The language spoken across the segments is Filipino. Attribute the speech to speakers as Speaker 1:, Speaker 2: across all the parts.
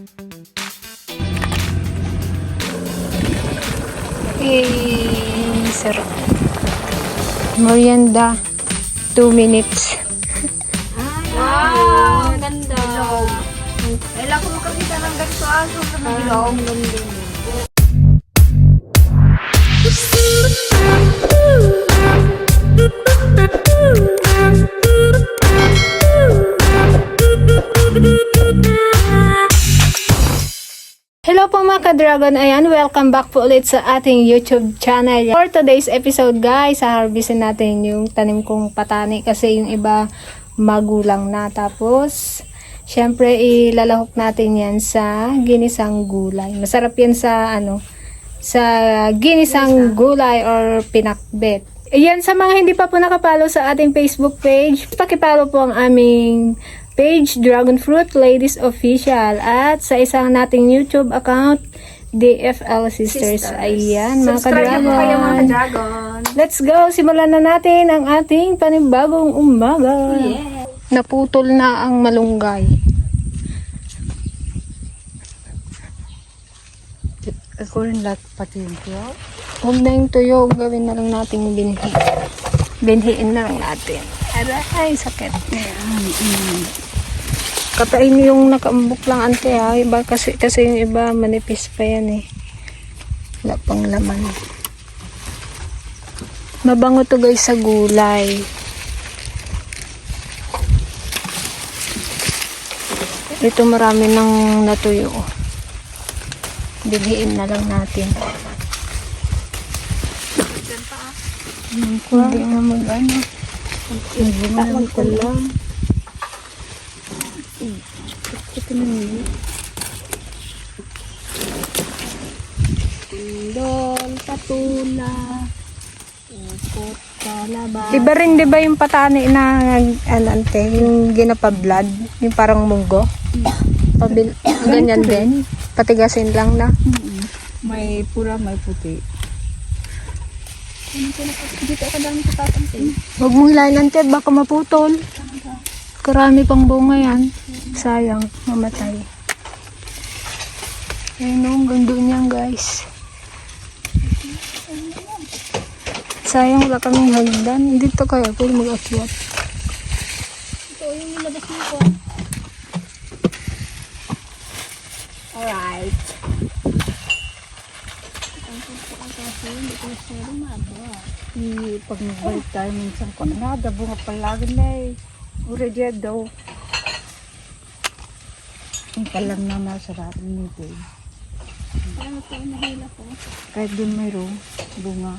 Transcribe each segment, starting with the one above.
Speaker 1: Eh, sarap. Merienda. Two minutes.
Speaker 2: Wow! Ganda. Kailan ko makakita ng ganito aso sa mabilog.
Speaker 1: Hello po ka-dragon. Ayan, welcome back po ulit sa ating YouTube channel. For today's episode guys, harvestin natin yung tanim kong patani kasi yung iba magulang na. Tapos, syempre ilalahok natin yan sa ginisang gulay. Masarap yan sa ano, sa ginisang gulay or pinakbet. Ayan, sa mga hindi pa po nakapalo sa ating Facebook page, pakipalo po ang aming page Dragon Fruit Ladies Official at sa isang nating YouTube account DFL Sisters. Ayan, mga
Speaker 2: Subscribe na po kayo mga
Speaker 1: ka-dragon.
Speaker 2: ka-dragon.
Speaker 1: Let's go! Simulan na natin ang ating panibagong umaga.
Speaker 2: Yeah.
Speaker 1: Naputol na ang malunggay.
Speaker 2: Ako rin lahat pati yung tuyo.
Speaker 1: Huwag na yung tuyo, gawin na lang natin yung binhi. Binhiin na lang natin. Aray, sakit. Katain mo yung nakaambok lang ante ha. Iba kasi, kasi yung iba manipis pa yan eh. Wala pang laman. Mabango to guys sa gulay. Ito marami nang natuyo. Binhiin na lang natin. Hmm, Hindi na mag-ano. Lang ko lang. Ito na yun.
Speaker 2: Tindol, patula, ukot, kalaba.
Speaker 1: Iba rin 'di ba yung patani na ano ante, yung ginapa-blood, yung parang munggo. Pabil ganyan din. Patigasin lang na.
Speaker 2: May pura, may puti. Dito ako dami sa tatansin.
Speaker 1: Huwag mo hilahin ante, baka maputol. Karami pang bunga yan. Sayang, mamatay. Ayun o, hanggang doon yan guys. Sayang wala kaming hagdan. Dito kaya pwede mag-akyat.
Speaker 2: Ito yung nilabas mo ko. Alright.
Speaker 3: I, pag nagbalik tayo minsan ko na, dabo nga palagi na eh. Uri diya daw. Ang palang na masarap nito eh.
Speaker 2: Kaya ito nahila ko.
Speaker 3: Kahit dun mayroong bunga.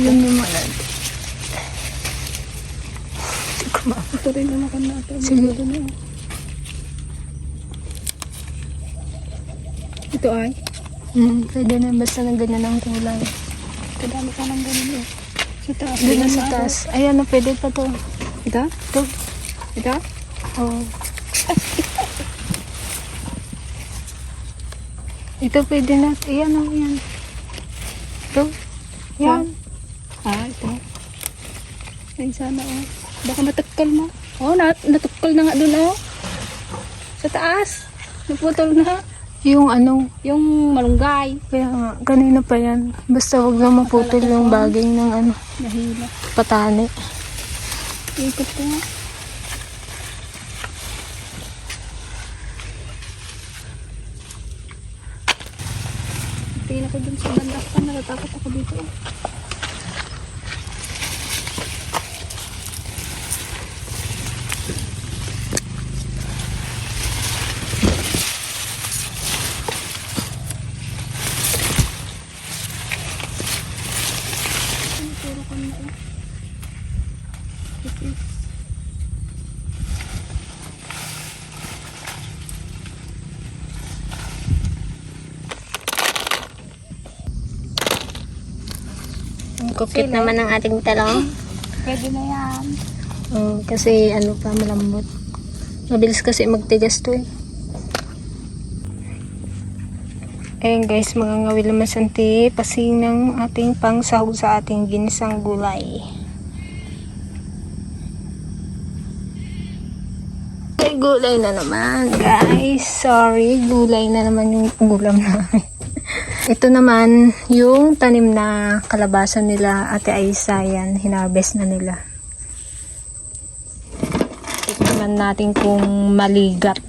Speaker 1: Yun naman.
Speaker 2: Ito rin naman kan natin.
Speaker 1: Sige.
Speaker 2: Ito ay.
Speaker 1: Hmm, pwede na basta na ganyan ang kulay.
Speaker 2: Kadami ka ng ganun eh. Sa taas.
Speaker 1: Na sa taas. Ayan na, pwede pa to.
Speaker 2: Ito?
Speaker 1: Ito.
Speaker 2: Ito?
Speaker 1: Oh. Ito pwede na. Ayan o, yan. Ito. Yan.
Speaker 2: Ah, ito. Ay, sana oh. Baka matukal mo. Oh, nat natukal na nga dun oh. Sa taas. Naputol na.
Speaker 1: Yung ano,
Speaker 2: Yung malunggay.
Speaker 1: kaya nga, kanina pa yan. Basta wag lang maputol yung bagay ng ano,
Speaker 2: Nahila.
Speaker 1: patani.
Speaker 2: Ikot ko nga. Tingin ako dun sa banda pa. Natatakot ako dito.
Speaker 1: Kukit naman ng ating talong.
Speaker 2: Pwede na yan.
Speaker 1: Oh, kasi ano pa, malambot. Mabilis kasi magtigas to eh. Ayan guys, mga ngawil naman santi, pasing ng ating pangsahog sa ating ginisang gulay. Ay, gulay na naman guys. Sorry, gulay na naman yung gulam namin. Ito naman, yung tanim na kalabasan nila Ate Aisa, yan, hinarvest na nila. Tignan natin kung maligat.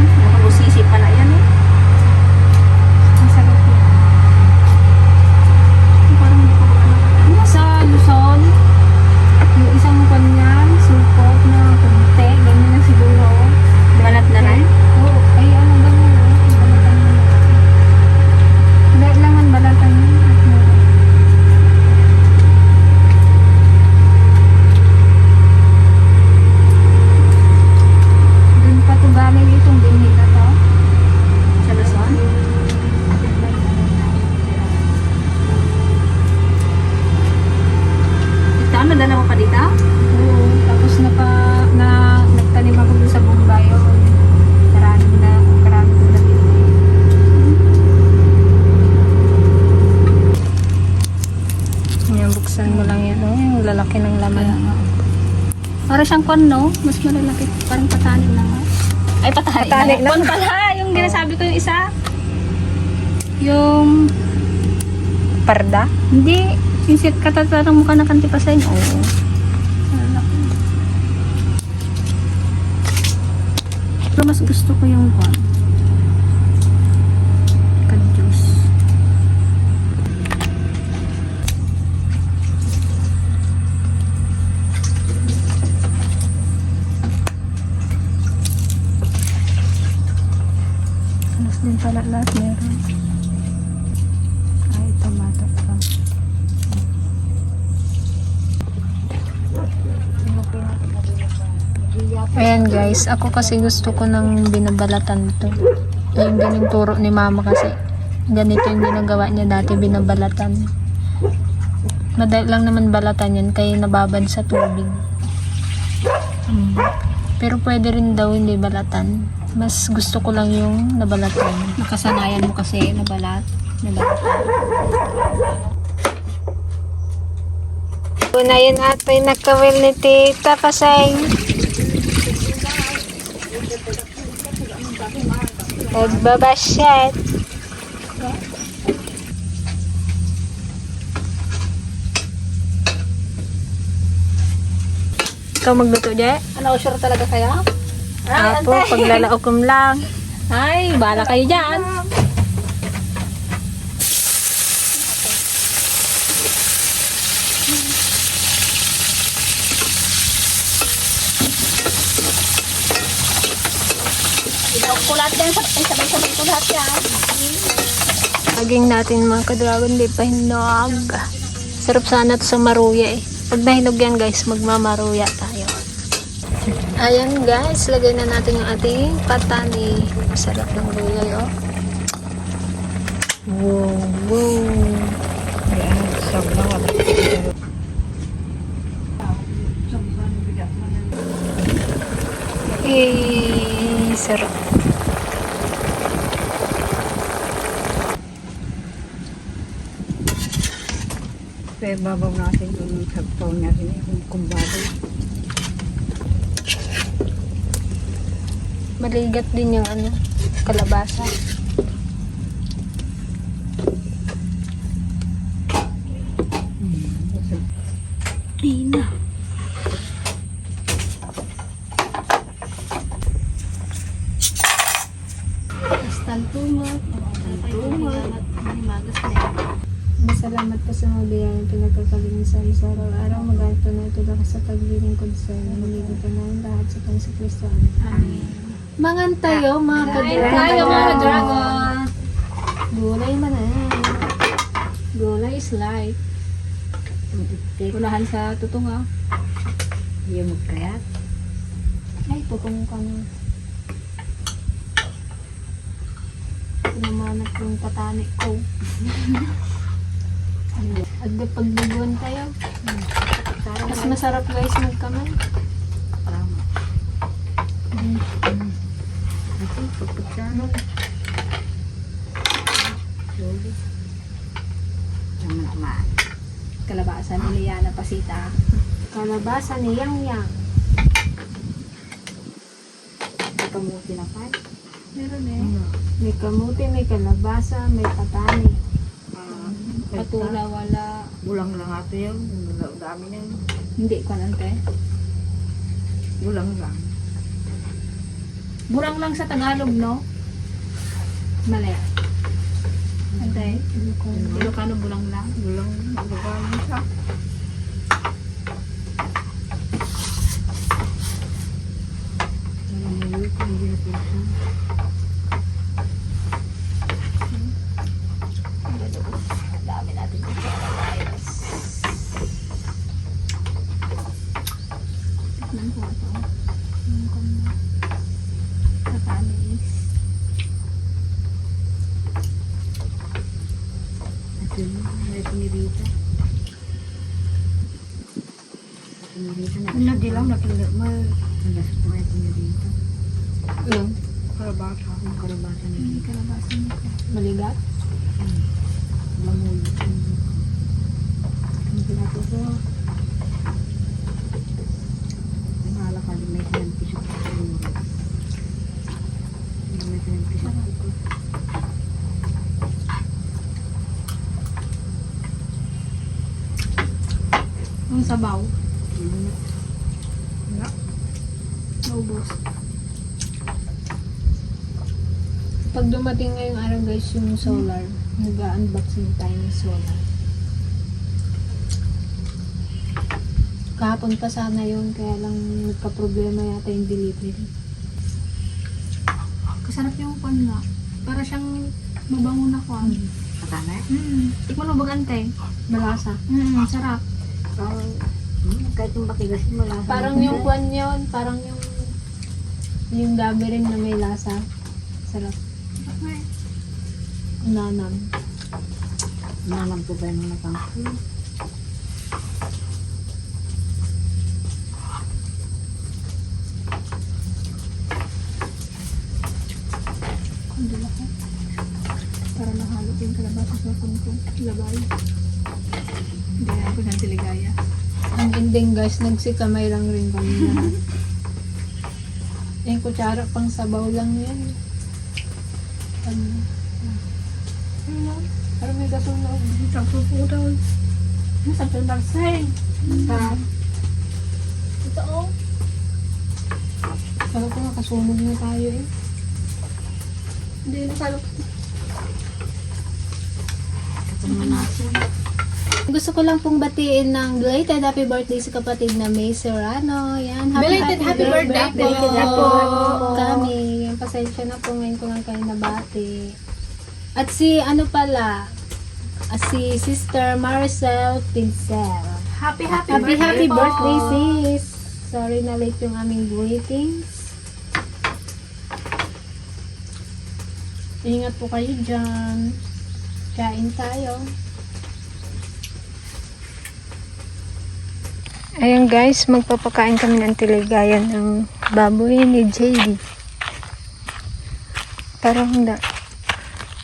Speaker 2: Nakabusisi pala yan eh. Parang hindi ko ano.
Speaker 1: Sa Luzon, yung isang kanyan, supot na kunti, ganyan na siguro.
Speaker 2: Balat na rin.
Speaker 1: Oo, ay ano ba yun? Balatan mo. Kailangan balatan mo. at mura. Doon pa to galing itong binhi na to.
Speaker 2: Sa Luzon. Ito, nadala mo pa dito?
Speaker 1: Oo, tapos napa, na, nagtanim ako doon sa Bumbayo. Karami na, karami ko na dito. Yan, buksan mo lang yan. Oh, yung lalaki ng laman.
Speaker 2: Siyang kon, no? Mas malalaki. Parang patani lang. oh. Ay, patani,
Speaker 1: Patani
Speaker 2: lang. Kon pala. Yung ginasabi ko yung isa. Yung...
Speaker 1: Parda?
Speaker 2: Hindi. Yung sit katatarang mukha na kantipasin. Oo. Malalaki. Pero mas gusto ko yung kon.
Speaker 1: Din pala lahat meron. Ay, tomato pa. Ayan guys, ako kasi gusto ko ng binabalatan to. Ayun din yung turo ni mama kasi. Ganito yung ginagawa niya dati, binabalatan. Madali lang naman balatan yan, kaya nababad sa tubig. Mm. Pero pwede rin daw hindi balatan. Mas gusto ko lang yung nabalatan.
Speaker 2: Nakasanayan mo kasi nabalat. Nabalatan.
Speaker 1: Una yun ate, nakawil ni Tita Pasay. Nagbabasyat. Ikaw magluto, Je?
Speaker 2: Ano, sure talaga kaya?
Speaker 1: Apo, paglalaokom lang.
Speaker 2: Ay, bala kayo dyan. Ilaw ko lahat yan. Sabay-sabay ko lahat yan.
Speaker 1: Aging natin mga ka-dragon, di pa hinog. Sarap sana to sa maruya eh. Pag nahinog yan guys, magmamaruya tayo. Ayan guys, lagay na natin yung ating patani. Sarap ng gulay oh. Wow, wow.
Speaker 3: Ayan, sabaw.
Speaker 1: Eh, sarap.
Speaker 3: Kaya babaw natin yung sagpaw niya rin, yung kumbado.
Speaker 1: Maligat din yung ano, kalabasa.
Speaker 2: Ay na. Astal tumat. Tumat. Magas na yan.
Speaker 1: Masalamat po sa mga biyayang pinagkakalimusan sa araw-araw. Maganto na ito sa pagliling ko sa inyo. Maligod ka na ang lahat sa Panginoon Kristo. Amen. Mangan tayo mga
Speaker 2: Kain tayo mga dragon.
Speaker 1: Gulay man eh.
Speaker 2: is light. Unahan sa tutong ha.
Speaker 3: Yung magkayat.
Speaker 1: Ay, tutong ka na. Pinamanap yung patani ko. Agda pagduguan tayo. Mas masarap guys magkamay.
Speaker 3: Tama. Kasi pagpagsano. Sorry. Naman naman.
Speaker 2: Kalabasa ni Liana Pasita.
Speaker 1: Kalabasa ni Yang Yang.
Speaker 3: Kamuti na pa.
Speaker 2: Meron eh.
Speaker 1: May kamuti, may kalabasa, may patani.
Speaker 3: Ah,
Speaker 2: Patula wala.
Speaker 3: Bulang lang ato yun. Ang dami na yun.
Speaker 2: Hindi ko nante.
Speaker 3: Bulang lang.
Speaker 2: Burang lang sa Tagalog, no? Mali. Ante. Ilocano bulang lang.
Speaker 3: Bulang bulang siya. Walang maliit, hindi na pinsan.
Speaker 2: Dami natin dito. Guys. Tignan ko ito. Yung kung katanis.
Speaker 3: At yun, may pinirita. Pinirita na. Ano, di lang nakinig. May nagas po may pinirita.
Speaker 1: Yung
Speaker 3: Karabasa. Ang karabasa na
Speaker 2: Hindi
Speaker 3: yun.
Speaker 2: kalabasan nito.
Speaker 1: maligat.
Speaker 3: Lamoy. Ang pinato ko. Ang hala ka, may sinampisok ko siguro. May sinampisok ko.
Speaker 2: Ang sabaw.
Speaker 3: Yun. Wala.
Speaker 2: Naubos.
Speaker 1: Pag dumating ngayong araw guys yung solar, nag-unboxing tayo ng solar. Kahapon pa sana yun, kaya lang nagka-problema yata yung delivery.
Speaker 2: Kasarap yung kwan nga. Para siyang mabango na kwan.
Speaker 3: Patana?
Speaker 2: Hmm. Tikman mo bagante.
Speaker 1: Malasa.
Speaker 2: Hmm, sarap.
Speaker 3: Parang, hmm, kahit yung bakigas mo lang.
Speaker 1: Parang yung kwan yun, parang yung yung gabi rin na may lasa. Sarap. Nanam.
Speaker 3: Naman po ba yung nakang
Speaker 2: Ang dala ko. Para nahalo ko yung kalabasa sa kungkong. Labay. Ako ng tiligaya.
Speaker 1: Ang ending guys, nagsikamay lang rin kami lahat. Yung kutsara pang sabaw lang yan. Ano? Ano? Parang may gasong loob.
Speaker 2: Isang puputaw. Isang pinagsay.
Speaker 1: Pa.
Speaker 2: Ito oh.
Speaker 1: Kala ko nakasunog na tayo eh.
Speaker 2: Hindi na kalo.
Speaker 3: Manasin.
Speaker 1: Gusto ko lang pong batiin ng belated happy birthday sa kapatid na May Serrano. Yan.
Speaker 2: Belated happy birthday po.
Speaker 1: Belated happy
Speaker 2: Po.
Speaker 1: birthday po kami. Yan, pasensya na po ngayon ko lang kayo nabati. At si ano pala, ah, si Sister Maricel Pincel.
Speaker 2: Happy, happy,
Speaker 1: Happy
Speaker 2: birthday
Speaker 1: happy
Speaker 2: po.
Speaker 1: birthday sis. Sorry na late yung aming greetings. Ingat po kayo dyan. Kain tayo. Ayun guys, magpapakain kami ng tiligayan ng baboy ni JD. Parang da,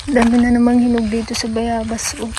Speaker 1: dami na namang hinog dito sa Bayabas. Oh.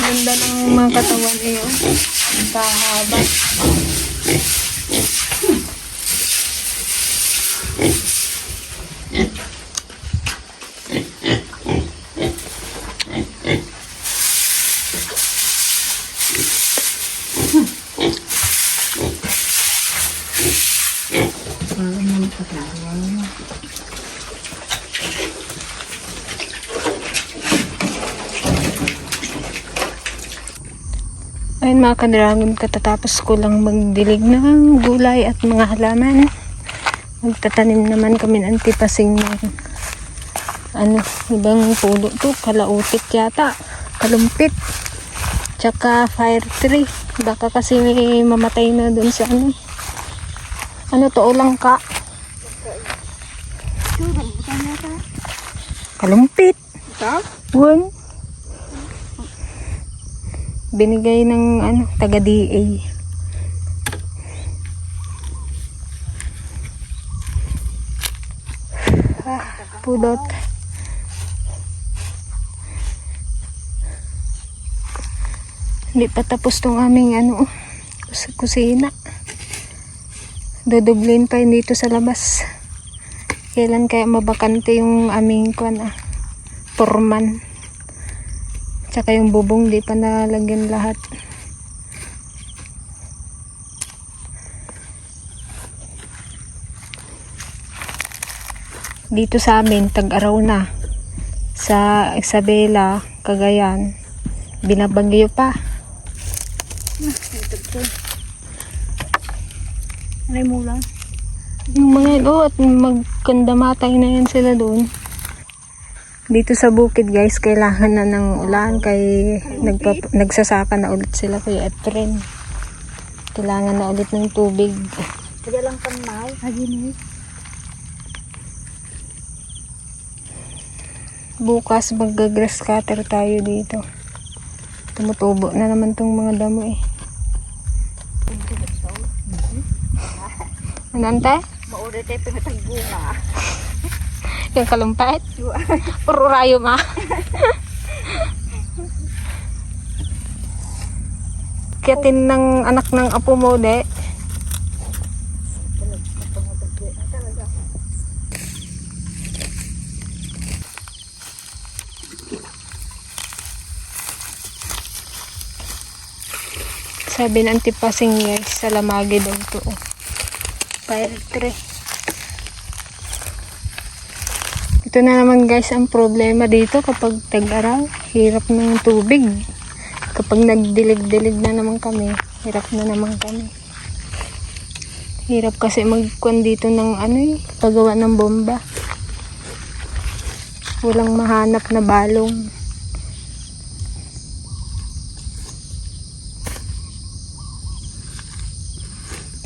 Speaker 1: Ganda ng mga katawan eh. oh. Ang kahaba. Ayun mga ka-dragon, katatapos ko lang magdilig ng gulay at mga halaman. Magtatanim naman kami ng antipasing ng ano, ibang pulo to, kalautit yata, kalumpit, tsaka fire tree. Baka kasi may mamatay na dun sa ano. Ano to, ulang ka? Kalumpit.
Speaker 3: Ito?
Speaker 1: One. Binigay ng ano, taga DA. Ah, pudot. Hindi pa tapos tong aming ano, kus- kusina. Dodoblin pa yun dito sa labas. Kailan kaya mabakante yung aming kwan ah, porman. Tsaka yung bubong di pa nalagyan lahat. Dito sa amin, tag-araw na. Sa Isabela, Cagayan, binabagyo pa.
Speaker 2: Anay mulan.
Speaker 1: Yung mga oh, at magkandamatay na yan sila doon. Dito sa bukid guys, kailangan na ng ulan kay nagpa- nagsasaka na ulit sila kay Efren. Kailangan na ulit ng tubig.
Speaker 3: Kaya lang kamay.
Speaker 2: Agini.
Speaker 1: Bukas mag-grass cutter tayo dito. Tumutubo na naman tong mga damo eh. Ano ante?
Speaker 3: Mauri tayo pinatagbunga.
Speaker 1: Yung kalumpait? Puro rayo ma. Kiyatin ng anak ng apo mo, de. Sabi ng antipasing guys, sa lamagi daw to. Fire tree. Ito na naman guys ang problema dito kapag tag-araw. Hirap ng tubig. Kapag nagdilig-dilig na naman kami, hirap na naman kami. Hirap kasi magkuhan dito ng ano eh, pagawa ng bomba. Walang mahanap na balong.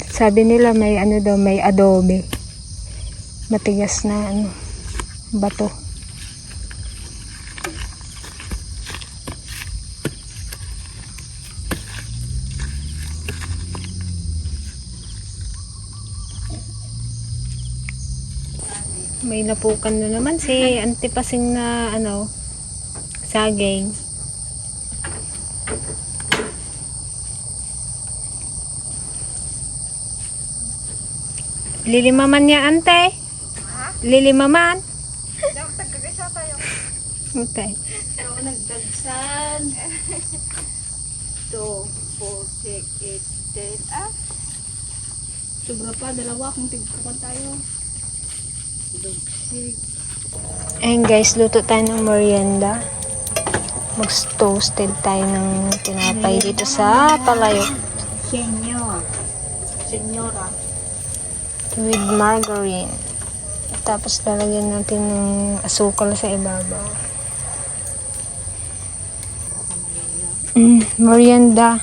Speaker 1: Sabi nila may ano daw, may adobe. Matigas na ano, bato. May napukan na naman si antipasing na ano, saging. Lilimaman niya ante. Lilimaman. Okay.
Speaker 3: So, nagdagsan. 2, 4, 6, 8, 10. Ah,
Speaker 2: Sobra pa, dalawa kung tigpukan tayo.
Speaker 1: Ayun guys, luto tayo ng merienda. Mag-toasted tayo ng tinapay dito sa palayok
Speaker 3: senyor. Senyora.
Speaker 1: with margarine. Tapos lalagyan natin ng asukal sa ibabaw. Mm, merienda.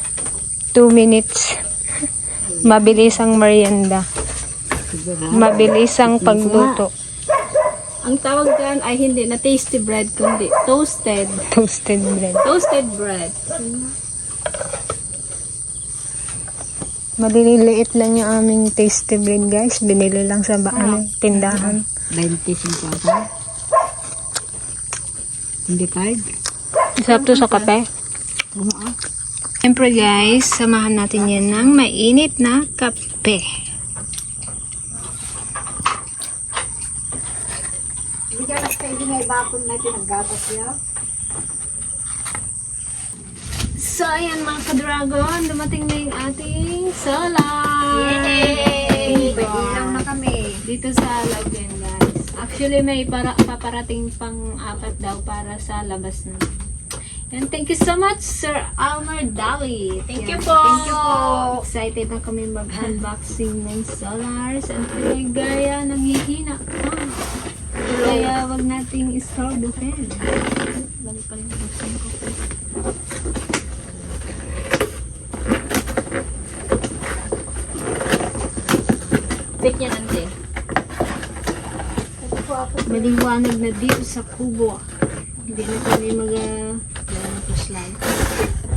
Speaker 1: 2 minutes. Mabilis ang merienda. Mabilis ang pagluto.
Speaker 2: Ang tawag dyan ay hindi na tasty bread, kundi toasted.
Speaker 1: Toasted bread.
Speaker 2: Toasted bread.
Speaker 1: Maliliit lang yung aming tasty bread guys. Binili lang sa ba, ano, tindahan.
Speaker 3: 25 ata. Hindi 5.
Speaker 1: Sarap to sa kape.
Speaker 3: Oo.
Speaker 1: Siyempre guys, samahan natin yan ng mainit na kape.
Speaker 3: Hindi ka lang pwede may bakon natin ang gatas yan.
Speaker 1: So, ayan mga ka-dragon, dumating na yung ating solar!
Speaker 3: Yay! May ilaw na kami.
Speaker 1: Dito sa Lagyan, guys. Actually, may para, paparating pang apat daw para sa labas na. And thank you so much, Sir Almer Dali. Thank you po.
Speaker 3: Thank you po.
Speaker 1: Excited na kami mag-unboxing ng solars. And may gaya nanghihina pa. Kaya wag nating istorbohin. Balik pa rin buksan ko.
Speaker 2: Bit niya nante.
Speaker 1: Maliwanag na dito sa kubo. Hindi na kami mag uh, lang.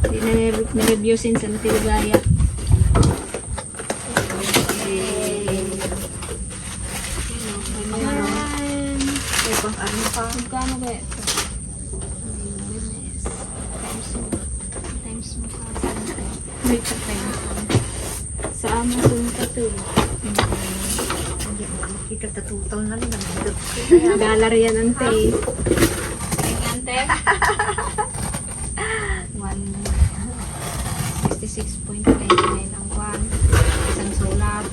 Speaker 1: Hindi na na-review. Ayan.
Speaker 3: May pang ano pa.
Speaker 1: Magkano ba ito? Goodness. Times mo. Times mo ka. Wait pa tayo. Sa Amazon ka to.
Speaker 3: Hindi mo makikita tatutaw na rin. ang higap.
Speaker 1: Dollar yan. Ante. 66.99 ang kwan. Isang solar.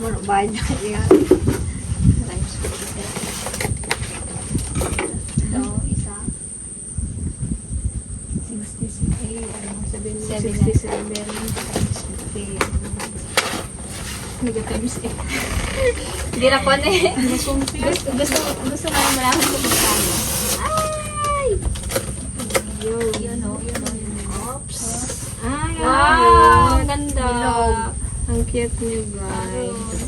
Speaker 3: Muro bayad na yan.
Speaker 1: Times 47. Ito, isa. 66. Ay, ano mo sabihin mo? 67 times 50. Nag-times 8.
Speaker 2: Hindi na na eh.
Speaker 1: Gusto, gusto, gusto yung malaman kung magkano. Ay! Yun.
Speaker 2: Yun o, yun o.
Speaker 1: Oops. Ay,
Speaker 2: Ganda.
Speaker 1: Ang cute niyo, guys.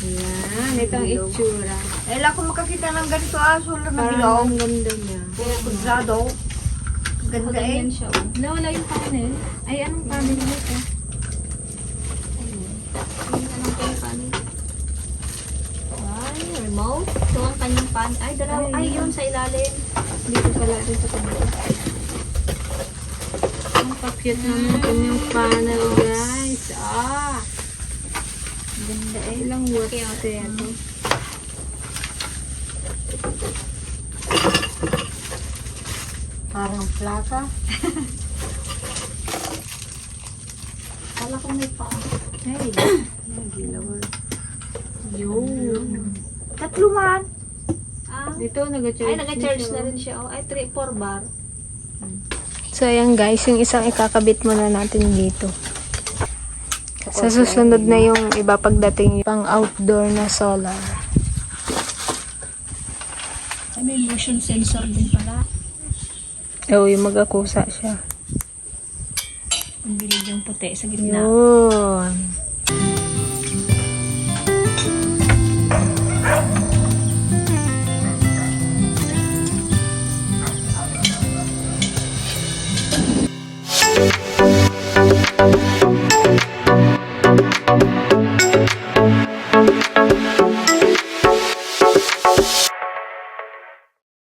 Speaker 1: Ayan, ito ang itsura.
Speaker 3: Eh, lang kung makakita ng ganito ah, sulat na
Speaker 1: Parang
Speaker 3: bilog.
Speaker 1: ang ganda niya.
Speaker 3: Kudrado. Ganda eh.
Speaker 2: Ganyan siya o.
Speaker 1: Nawala yung panel. Ay, anong panel nito?
Speaker 2: Yung anong kayo pan? Ay, remote. Ito ang kanyang pan. Ay, dalawa. Ay, yun sa ilalim.
Speaker 1: Dito pala rin sa kanila. Ang pa-cute naman ang kanyang panel, guys. Ah! Ganda eh. Ilang watts kaya ito?
Speaker 3: Parang plaka.
Speaker 2: Kala ko may pa.
Speaker 1: Hey,
Speaker 3: Nagilaw.
Speaker 1: yun.
Speaker 3: Tatlo man.
Speaker 2: Ah.
Speaker 1: Dito, nag-charge
Speaker 2: Ay, nag-charge na rin siya. Oh. Ay, 3, 4 bar.
Speaker 1: So, ayan guys, yung isang ikakabit muna natin dito. Sa susunod na yung iba pagdating pang outdoor na solar.
Speaker 2: Ay, may motion sensor din pala.
Speaker 1: Oo, yung magakusa siya.
Speaker 2: Ang bilid yung puti sa gitna.
Speaker 1: Yun.